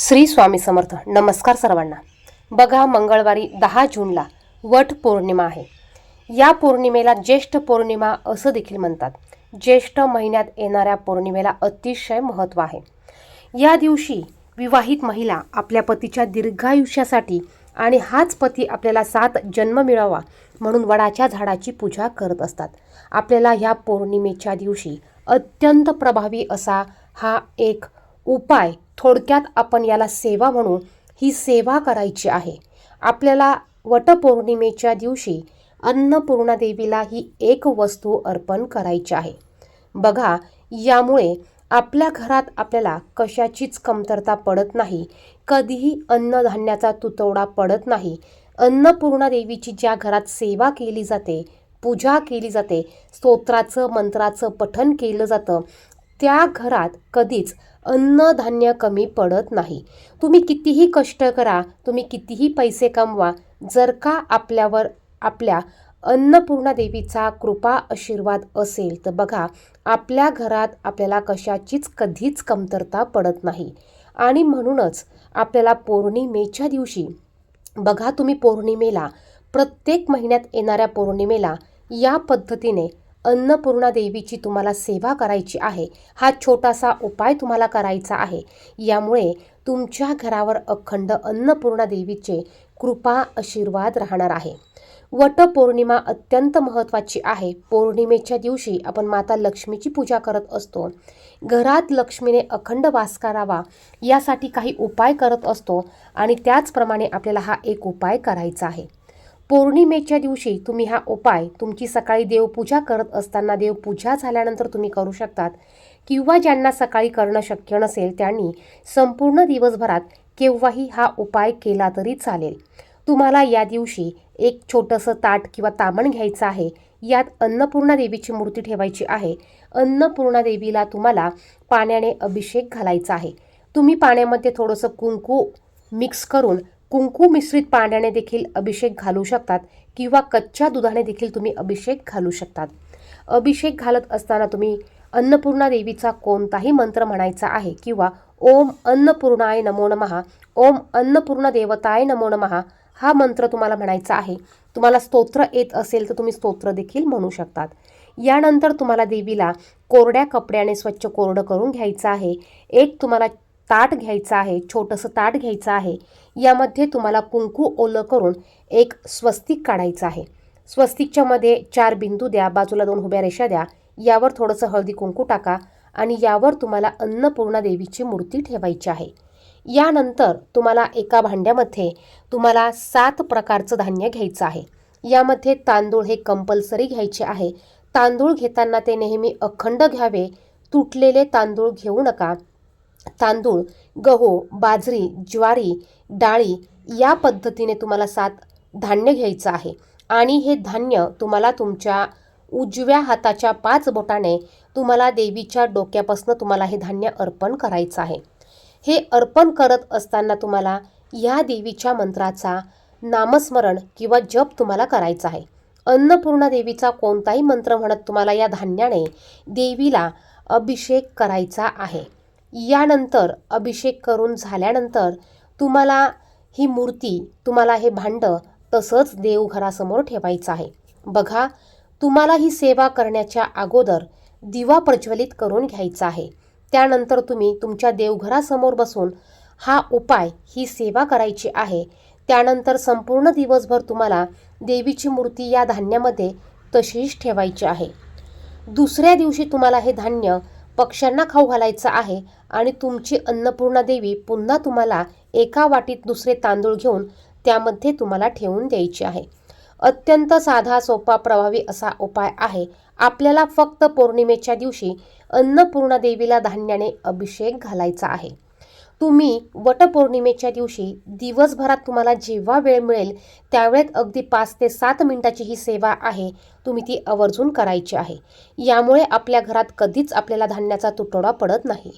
श्री स्वामी समर्थ. नमस्कार सर्वांना. बघा मंगळवारी दहा जूनला वट पौर्णिमा आहे. या पौर्णिमेला ज्येष्ठ पौर्णिमा असं देखील म्हणतात. ज्येष्ठ महिन्यात येणाऱ्या पौर्णिमेला अतिशय महत्त्व आहे. या दिवशी विवाहित महिला आपल्या पतीच्या दीर्घायुष्यासाठी आणि हाच पती आपल्याला सात जन्म मिळावा म्हणून वडाच्या झाडाची पूजा करत असतात. आपल्याला ह्या पौर्णिमेच्या दिवशी अत्यंत प्रभावी असा हा एक उपाय थोडक्यात आपण याला सेवा म्हणू ही सेवा करायची आहे. आपल्याला वटपौर्णिमेच्या दिवशी अन्नपूर्णा देवीला ही एक वस्तू अर्पण करायची आहे. बघा यामुळे आपल्या घरात आपल्याला कशाचीच कमतरता पडत नाही. कधीही अन्नधान्याचा तुतवडा पडत नाही. अन्नपूर्णा देवीची ज्या घरात सेवा केली जाते पूजा केली जाते स्तोत्राचं मंत्राचं पठन केलं जातं त्या घरात कधीच अन्नधान्य कमी पडत नाही. तुम्ही कितीही कष्ट करा तुम्ही कितीही पैसे कमवा जर का आपल्यावर आपल्या अन्नपूर्णा देवीचा कृपा आशीर्वाद असेल तर बघा आपल्या घरात आपल्याला कशाचीच कधीच कमतरता पडत नाही. आणि म्हणूनच आपल्याला पौर्णिमेच्या दिवशी बघा तुम्ही पौर्णिमेला प्रत्येक महिन्यात येणाऱ्या पौर्णिमेला या पद्धतीने अन्नपूर्णा देवीची तुम्हाला सेवा करायची आहे. हा छोटासा उपाय तुम्हाला करायचा आहे. यामुळे तुमच्या घरावर अखंड अन्नपूर्णा देवीचे कृपा आशीर्वाद राहणार आहे. वटपौर्णिमा अत्यंत महत्त्वाची आहे. पौर्णिमेच्या दिवशी आपण माता लक्ष्मीची पूजा करत असतो. घरात लक्ष्मीने अखंड वास करावा यासाठी काही उपाय करत असतो आणि त्याचप्रमाणे आपल्याला हा एक उपाय करायचा आहे. पौर्णिमेच्या दिवशी तुम्ही हा उपाय तुमची सकाळी देवपूजा करत असताना देवपूजा झाल्यानंतर तुम्ही करू शकतात. किंवा ज्यांना सकाळी करणं शक्य नसेल त्यांनी संपूर्ण दिवसभरात केव्हाही हा उपाय केला तरी चालेल. तुम्हाला या दिवशी एक छोटंसं ताट किंवा तामण घ्यायचं आहे. यात अन्नपूर्णा देवीची मूर्ती ठेवायची आहे. अन्नपूर्णा देवीला तुम्हाला पाण्याने अभिषेक घालायचा आहे. तुम्ही पाण्यामध्ये थोडंसं कुंकू मिक्स करून कुंकू मिश्रित पाण्याने देखील अभिषेक घालू शकतात किंवा कच्च्या दुधाने देखील तुम्ही अभिषेक घालू शकतात. अभिषेक घालत असताना तुम्ही अन्नपूर्णा देवीचा कोणताही मंत्र म्हणायचा आहे किंवा ओम अन्नपूर्णाय नमो नमहा ओम अन्नपूर्ण देवताय नमो नमहा हा मंत्र तुम्हाला म्हणायचा आहे. तुम्हाला स्तोत्र येत असेल तर तुम्ही स्तोत्र देखील म्हणू शकतात. यानंतर तुम्हाला देवीला कोरड्या कपड्याने स्वच्छ कोरडं करून घ्यायचं आहे. एक तुम्हाला ताट घ्यायचं आहे छोटंसं ताट घ्यायचं आहे. यामध्ये तुम्हाला कुंकू ओलं करून एक स्वस्तिक काढायचं आहे. स्वस्तिकच्या मध्ये चार बिंदू द्या बाजूला दोन उभ्या रेषा द्या. यावर थोडंसं हळदी कुंकू टाका आणि यावर तुम्हाला अन्नपूर्णा देवीची मूर्ती ठेवायची आहे. यानंतर तुम्हाला एका भांड्यामध्ये तुम्हाला सात प्रकारचं धान्य घ्यायचं आहे. यामध्ये तांदूळ हे कंपल्सरी घ्यायचे आहे. तांदूळ घेताना ते नेहमी अखंड घ्यावे. तुटलेले तांदूळ घेऊ नका. तांदूळ गहू बाजरी ज्वारी डाळी या पद्धतीने तुम्हाला सात धान्य घ्यायचं आहे. आणि हे धान्य तुम्हाला तुमच्या उजव्या हाताच्या पाच बोटाने तुम्हाला देवीच्या डोक्यापासून तुम्हाला हे धान्य अर्पण करायचं आहे. हे अर्पण करत असताना तुम्हाला या देवीच्या मंत्राचा नामस्मरण किंवा जप तुम्हाला करायचा आहे. अन्नपूर्णा देवीचा कोणताही मंत्र म्हणत तुम्हाला या धान्याने देवीला अभिषेक करायचा आहे. यानंतर अभिषेक करून झाल्यानंतर तुम्हाला ही मूर्ती तुम्हाला हे भांडं तसंच देवघरासमोर ठेवायचं आहे. बघा तुम्हाला ही सेवा करण्याच्या अगोदर दिवा प्रज्वलित करून घ्यायचा आहे. त्यानंतर तुम्ही तुमच्या देवघरासमोर बसून हा उपाय ही सेवा करायची आहे. त्यानंतर संपूर्ण दिवसभर तुम्हाला देवीची मूर्ती या धान्यामध्ये तशीच ठेवायची आहे. दुसऱ्या दिवशी तुम्हाला हे धान्य पक्ष्यांना खाऊ घालायचं आहे आणि तुमची अन्नपूर्णा देवी पुन्हा तुम्हाला एका वाटीत दुसरे तांदूळ घेऊन त्यामध्ये तुम्हाला ठेवून द्यायची आहे. अत्यंत साधा सोपा प्रभावी असा उपाय आहे. आपल्याला फक्त पौर्णिमेच्या दिवशी अन्नपूर्णा देवीला धान्याने अभिषेक घालायचा आहे. तुम्ही वटपौर्णिमेच्या दिवशी दिवसभरात तुम्हाला जेव्हा वेळ मिळेल त्यावेळेत अगदी पाच ते सात मिनिटाची ही सेवा आहे तुम्ही ती आवर्जून करायची आहे. यामुळे आपल्या घरात कधीच आपल्याला धान्याचा तुटवडा पडत नाही.